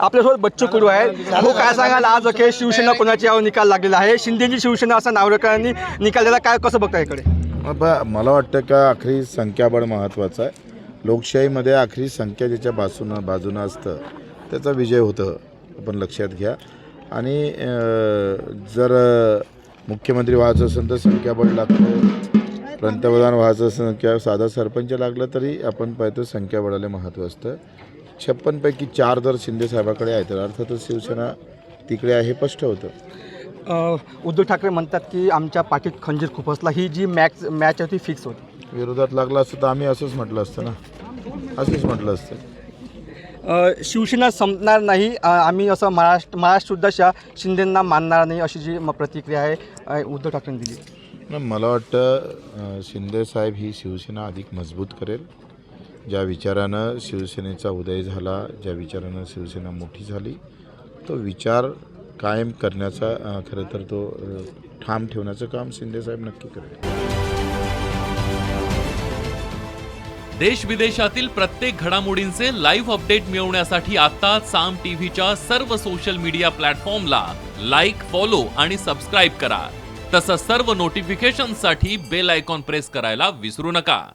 आपल्यासोबत बच्चू कडू आहे हो काय सांगाल आज? अखेर शिवसेना कोणाची यावर निकाल लागलेला आहे? शिंदेची शिवसेना असा नावरेकरांनी निकाल दिला. काय कसं बघता इकडे? मला वाटतं का आखरी संख्याबळ महत्त्वाचं आहे. लोकशाहीमध्ये आखरी संख्या ज्याच्या बाजूनं बाजूनं असतं त्याचा विजय होतं आपण लक्षात घ्या. आणि जर मुख्यमंत्री व्हायचं असेल तर संख्याबळ लागतं. पंतप्रधान व्हायचं असेल किंवा साधा सरपंच लागलं तरी आपण पाहतो संख्याबळाला महत्त्व असतं. छप्पनपैकी चार जर शिंदे साहेबाकडे आहे तर अर्थातच शिवसेना तिकडे आहे हे स्पष्ट होतं. उद्धव ठाकरे म्हणतात की आमच्या पाठीत खंजीर खुपसला ही जी मॅच मॅच होती फिक्स होती. विरोधात लागला असतं तर आम्ही असंच म्हटलं असतं ना. असंच म्हटलं असतं. शिवसेना संपणार नाही आम्ही असं महाराष्ट्र महाराष्ट्र सुद्धा शिंदेंना मानणार नाही अशी जी प्रतिक्रिया आहे उद्धव ठाकरेंनी दिली. मला वाटतं अं, शिंदे साहेब ही शिवसेना अधिक मजबूत करेल. ज्या विचारानं शिवसेनेचा उदय झाला ज्या विचारानं शिवसेना मोठी झाली तो विचार कायम करण्याचा खरं तर तो ठाम ठेवण्याचं काम शिंदेसाहेब नक्की करेल. देश विदेशातील प्रत्येक घडामोडींचे लाईव्ह अपडेट मिळवण्यासाठी आता साम टीव्हीच्या सर्व सोशल मीडिया प्लॅटफॉर्मला लाईक फॉलो आणि सबस्क्राईब करा. तसंच सर्व नोटिफिकेशनसाठी बेल आयकॉन प्रेस करायला विसरू नका.